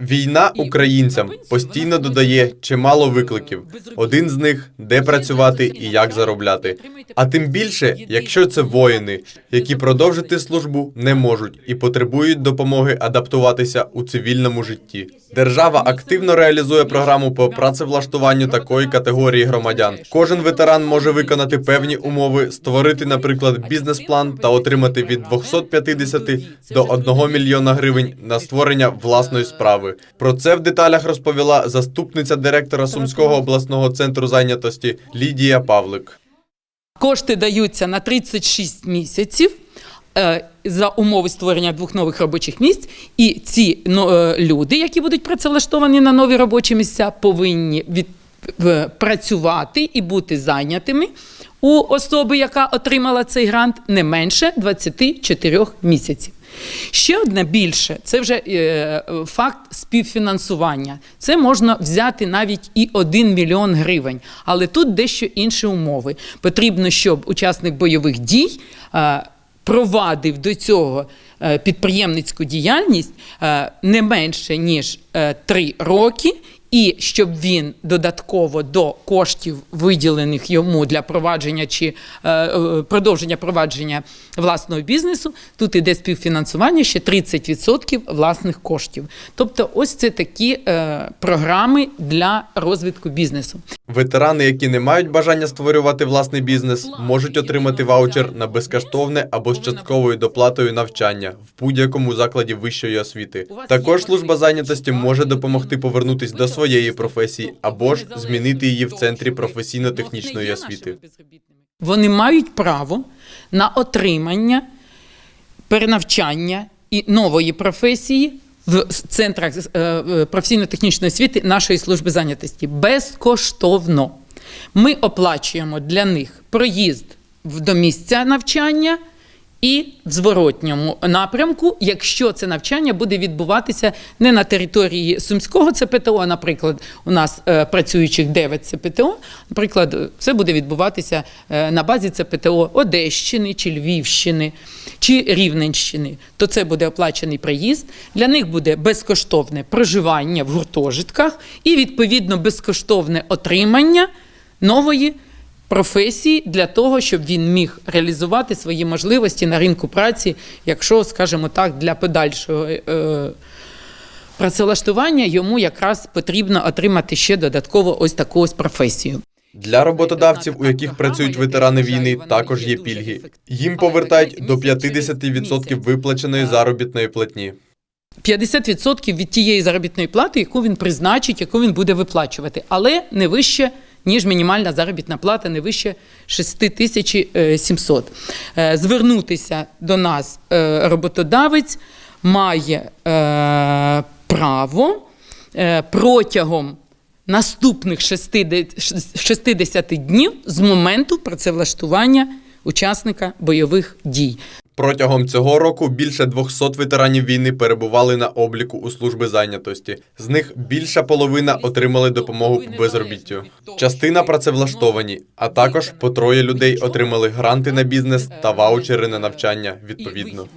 Війна українцям постійно додає чимало викликів. Один з них де працювати і як заробляти. А тим більше, якщо це воїни, які продовжити службу не можуть і потребують допомоги адаптуватися у цивільному житті. Держава активно реалізує програму по працевлаштуванню такої категорії громадян. Кожен ветеран може виконати певні умови, створити, наприклад, бізнес-план та отримати від 250 до 1 мільйона гривень на створення власної справи. Про це в деталях розповіла заступниця директора Сумського обласного центру зайнятості Лідія Павлик. Кошти даються на 36 місяців е, за умови створення двох нових робочих місць. І ці ну, е, люди, які будуть працевлаштовані на нові робочі місця, повинні від, працювати і бути зайнятими у особи, яка отримала цей грант, не менше 24 місяців. Ще одне більше це вже е, факт співфінансування. Це можна взяти навіть і 1 мільйон гривень. Але тут дещо інші умови. Потрібно, щоб учасник бойових дій е, провадив до цього е, підприємницьку діяльність е, не менше ніж 3 роки. І щоб він додатково до коштів, виділених йому для провадження чи е, е, продовження провадження власного бізнесу, тут іде співфінансування ще 30% власних коштів. Тобто, ось це такі е, програми для розвитку бізнесу. Ветерани, які не мають бажання створювати власний бізнес, можуть отримати ваучер на безкоштовне або з частковою доплатою навчання в будь-якому закладі вищої освіти. Також служба зайнятості може допомогти повернутись до своєї професії або ж змінити її в центрі професійно-технічної освіти. Вони мають право на отримання, перенавчання і нової професії в центрах е, е, професійно-технічної освіти нашої служби зайнятості безкоштовно. Ми оплачуємо для них проїзд до місця навчання. І зворотньому напрямку, якщо це навчання буде відбуватися не на території Сумського ЦПТО, наприклад, у нас е, працюючих 9 ЦПТО, наприклад, це буде відбуватися е, на базі ЦПТО Одещини чи Львівщини чи Рівненщини, то це буде оплачений приїзд. Для них буде безкоштовне проживання в гуртожитках і відповідно безкоштовне отримання нової професії для того, щоб він міг реалізувати свої можливості на ринку праці, якщо, скажімо так, для подальшого е, працевлаштування йому якраз потрібно отримати ще додатково ось таку ось професію. Для роботодавців, у яких працюють ветерани війни, також є пільги. Їм повертають до 50% виплаченої заробітної платні. 50% від тієї заробітної плати, яку він призначить, яку він буде виплачувати, але не вище, ніж мінімальна заробітна плата, не вище 6700. Е, Звернутися до нас е, роботодавець має е, право е, протягом наступних 60 60 днів з моменту працевлаштування учасника бойових дій. Протягом цього року більше 200 ветеранів війни перебували на обліку у служби зайнятості. З них більша половина отримали допомогу по безробіттю. Частина працевлаштовані, а також по троє людей отримали гранти на бізнес та ваучери на навчання відповідно.